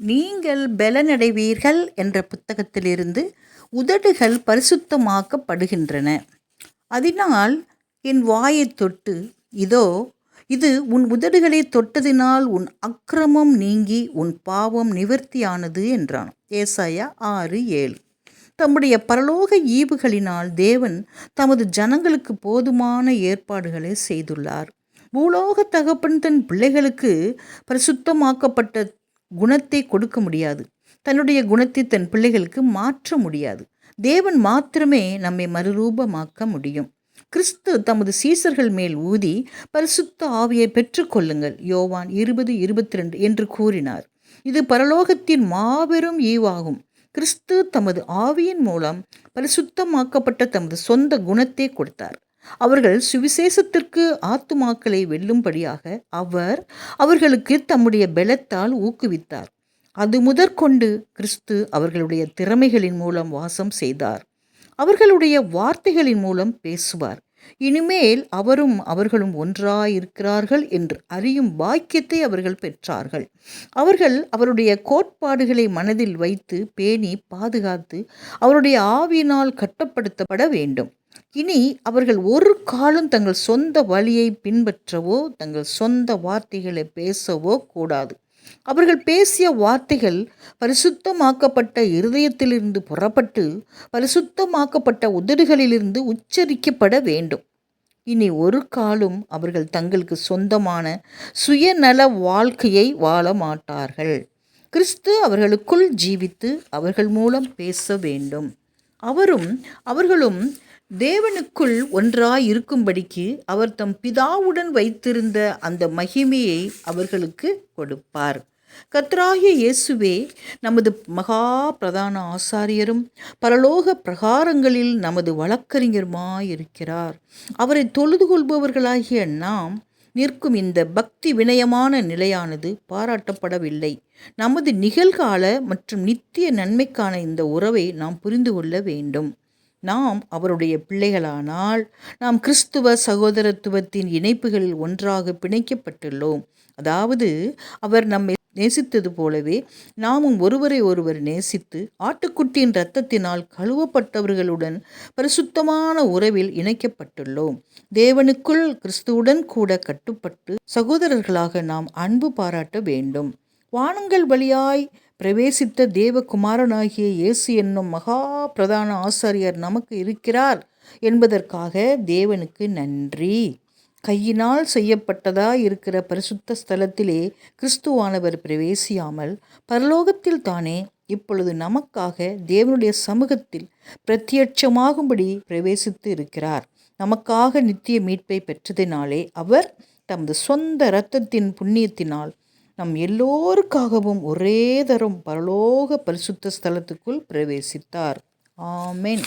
நீங்கள் பலனடைவீர்கள் என்ற புத்தகத்திலிருந்து உதடுகள் பரிசுத்தமாக்கப்படுகின்றன. அதனால் என் வாயைத் தொட்டு இதோ இது உன் உதடுகளை தொட்டதினால் உன் அக்கிரமம் நீங்கி உன் பாவம் நிவர்த்தியானது என்றான். ஏசாயா ஆறு ஏழு. தம்முடைய பரலோக ஈவுகளினால் தேவன் தமது ஜனங்களுக்கு போதுமான ஏற்பாடுகளை செய்துள்ளார். பூலோக தகப்பன் தன் பிள்ளைகளுக்கு பரிசுத்தமாக்கப்பட்ட குணத்தை கொடுக்க முடியாது. தன்னுடைய குணத்தை தன் பிள்ளைகளுக்கு மாற்ற முடியாது. தேவன் மாத்திரமே நம்மை மறுரூபமாக்க முடியும். கிறிஸ்து தமது சீசர்கள் மேல் ஊதி பரிசுத்த ஆவியை பெற்றுக்கொள்ளுங்கள். யோவான் இருபது இருபத்தி ரெண்டு என்று கூறினார். இது பரலோகத்தின் மாபெரும் ஈவாகும். கிறிஸ்து தமது ஆவியின் மூலம் பரிசுத்தமாக்கப்பட்ட தமது சொந்த குணத்தை கொடுத்தார். அவர்கள் சுவிசேஷத்திற்கு ஆத்துமாக்களை வெல்லும்படியாக அவர் அவர்களுக்கு தம்முடைய பலத்தால் ஊக்குவித்தார். அது முதற்கொண்டு கிறிஸ்து அவர்களுடைய திறமைகளின் மூலம் வாசம் செய்தார். அவர்களுடைய வார்த்தைகளின் மூலம் பேசுவார். இனிமேல் அவரும் அவர்களும் ஒன்றாயிருக்கிறார்கள் என்று அறியும் பாக்கியத்தை அவர்கள் பெற்றார்கள். அவர்கள் அவருடைய கோட்பாடுகளை மனதில் வைத்து பேணி பாதுகாத்து அவருடைய ஆவியினால் கட்டப்படுத்தப்பட வேண்டும். இனி அவர்கள் ஒரு காலம் தங்கள் சொந்த வழியை பின்பற்றவோ தங்கள் சொந்த வார்த்தைகளை பேசவோ கூடாது. அவர்கள் பேசிய வார்த்தைகள் பரிசுத்தமாக்கப்பட்ட இருதயத்திலிருந்து புறப்பட்டு பரிசுத்தமாக்கப்பட்ட உதடுகளிலிருந்து உச்சரிக்கப்பட வேண்டும். இனி ஒரு காலும் அவர்கள் தங்களுக்கு சொந்தமான சுயநல வாழ்க்கையை வாழ மாட்டார்கள். கிறிஸ்து அவர்களுக்குள் ஜீவித்து அவர்கள் மூலம் பேச வேண்டும். அவரும் அவர்களும் தேவனுக்குள் ஒன்றாய் இருக்கும்படிக்கு அவர் தம் பிதாவுடன் வைத்திருந்த அந்த மகிமையை அவர்களுக்கு கொடுப்பார். கத்ராகிய இயேசுவே நமது மகா பிரதான ஆசாரியரும் பரலோக பிரகாரங்களில் நமது வழக்கறிஞருமாயிருக்கிறார். அவரை தொழுது கொள்பவர்களாகிய நாம் நிற்கும் இந்த பக்தி வினயமான நிலையானது பாராட்டப்படவில்லை. நமது நிகழ்கால மற்றும் நித்திய நன்மைக்கான இந்த உறவை நாம் புரிந்து கொள்ள வேண்டும். நாம் அவருடைய பிள்ளைகளானால் நாம் கிறிஸ்துவ சகோதரத்துவத்தின் இணைப்புகளில் ஒன்றாக பிணைக்கப்பட்டுள்ளோம். அதாவது அவர் நம்மை நேசித்தது போலவே நாமும் ஒருவரை ஒருவர் நேசித்து ஆட்டுக்குட்டியின் இரத்தத்தினால் கழுவப்பட்டவர்களுடன் பரிசுத்தமான உறவில் இணைக்கப்பட்டுள்ளோம். தேவனுக்குள் கிறிஸ்துவுடன் கூட கட்டுப்பட்டு சகோதரர்களாக நாம் அன்பு பாராட்ட வேண்டும். வானங்கள் வழியாய் பிரவேசித்த தேவகுமாரனாகிய இயேசு என்னும் மகா பிரதான ஆசாரியர் நமக்கு இருக்கிறார் என்பதற்காக தேவனுக்கு நன்றி. கையினால் செய்யப்பட்டதா இருக்கிற பரிசுத்த ஸ்தலத்திலே கிறிஸ்துவானவர் பிரவேசியாமல் பரலோகத்தில் தானே இப்பொழுது நமக்காக தேவனுடைய சமூகத்தில் பிரத்யட்சமாகும்படி பிரவேசித்து இருக்கிறார். நமக்காக நித்திய மீட்பை பெற்றதினாலே அவர் தமது சொந்த இரத்தத்தின் புண்ணியத்தினால் நம் எல்லோருக்காகவும் ஒரே தரம் பரலோக பரிசுத்த ஸ்தலத்துக்குள் பிரவேசித்தார். ஆமேன்.